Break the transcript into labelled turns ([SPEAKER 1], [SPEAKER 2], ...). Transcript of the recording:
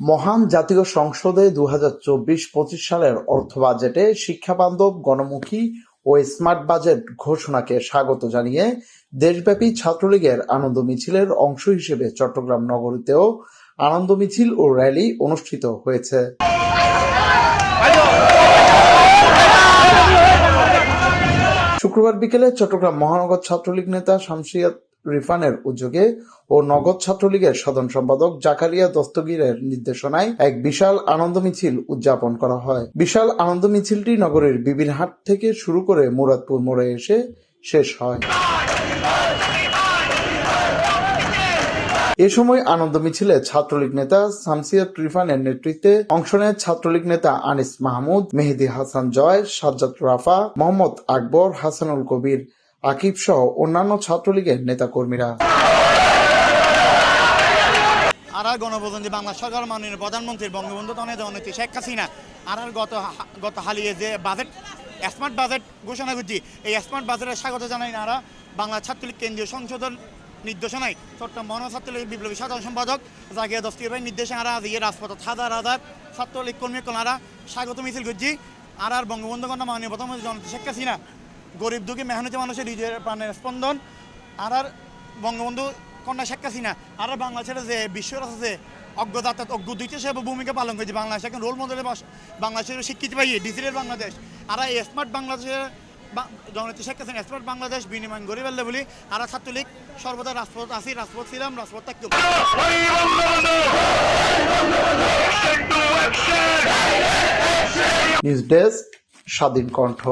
[SPEAKER 1] মহান জাতীয় সংসদে দু হাজার চব্বিশ পঁচিশ সালের অর্থ বাজেটে শিক্ষাবান্ধব গণমুখী ও স্মার্ট বাজেট ঘোষণাকে স্বাগত জানিয়ে দেশব্যাপী ছাত্রলীগের আনন্দ মিছিলের অংশ হিসেবে চট্টগ্রাম নগরীতেও আনন্দ মিছিল ও র্যালি অনুষ্ঠিত হয়েছে। শুক্রবার বিকেলে চট্টগ্রাম মহানগর ছাত্রলীগ নেতা শামসিয়াত রিফানের উদ্যোগে ও নগদ ছাত্রলীগের সাধারণ সম্পাদক জাকারিয়া দস্তগীরের নির্দেশনায় এক বিশাল আনন্দ মিছিল উদযাপন করা হয়। বিশাল আনন্দ মিছিলটি নগরের বিবিরহাট থেকে শুরু করে মুরাদপুর মোড়ে এসে শেষ হয়। এ সময় আনন্দ মিছিলে ছাত্রলীগ নেতা শামসিয়াত রিফানের নেতৃত্বে অংশ নেন ছাত্রলীগ নেতা আনিস মাহমুদ, মেহেদি হাসান জয়, সাজ্জাদ রাফা, মোহাম্মদ আকবর, হাসানুল কবির। আকিব সহ অন্যান্য ছাত্রলীগের নেতাকর্মীরা।
[SPEAKER 2] আর আর গণপ্রজাতন্ত্রী বাংলা সরকার মাননীয় প্রধানমন্ত্রী বঙ্গবন্ধু জননেত্রী শেখ হাসিনা আর আর গত গত হালিয়ে যে বাজেট স্মার্ট বাজেট ঘোষণা করছি, এই স্মার্ট বাজেটের স্বাগত জানাই না বাংলা ছাত্রলীগ কেন্দ্রীয় সংসদের নির্দেশনায়। চট্টগ্রাম মহানগর ছাত্রলীগ বিপ্লবী সাধারণ সম্পাদক জাকিয়া দস্তির ভাই নির্দেশে আর ইয়ে রাজপথ হাজার হাজার ছাত্রলীগ কর্মী কলারা স্বাগত মিছিল করছি। আর আর বঙ্গবন্ধু কন্যা মাননীয় প্রধানমন্ত্রী জননেত্রী শেখ হাসিনা গরিব দুঃখী মেহনতি মানুষের হৃদয়ের প্রাণের স্পন্দন। আর আর বঙ্গবন্ধু কন্যা শেখ হাসিনা, আর আর বাংলাদেশের যে বিশ্বের আছে যে অজ্ঞতা, অজ্ঞ দুইটা হিসেবে ভূমিকা পালন করেছে। বাংলাদেশ এখন রোল মডেলে বাস- বাংলাদেশের স্বীকৃতি পাইয়ে ডিজিটাল বাংলাদেশ। আর এই স্মার্ট বাংলাদেশের জননেত্রী শেখ হাসিনা স্মার্ট বাংলাদেশ বিনিময় গড়ে ফেললে বলি আর ছাত্রলীগ সর্বদা রাজপথ, আছি রাজপথ ছিলাম, রাজপথ থাকতাম।
[SPEAKER 1] নিউজ ডেস্ক স্বাধীন কণ্ঠ।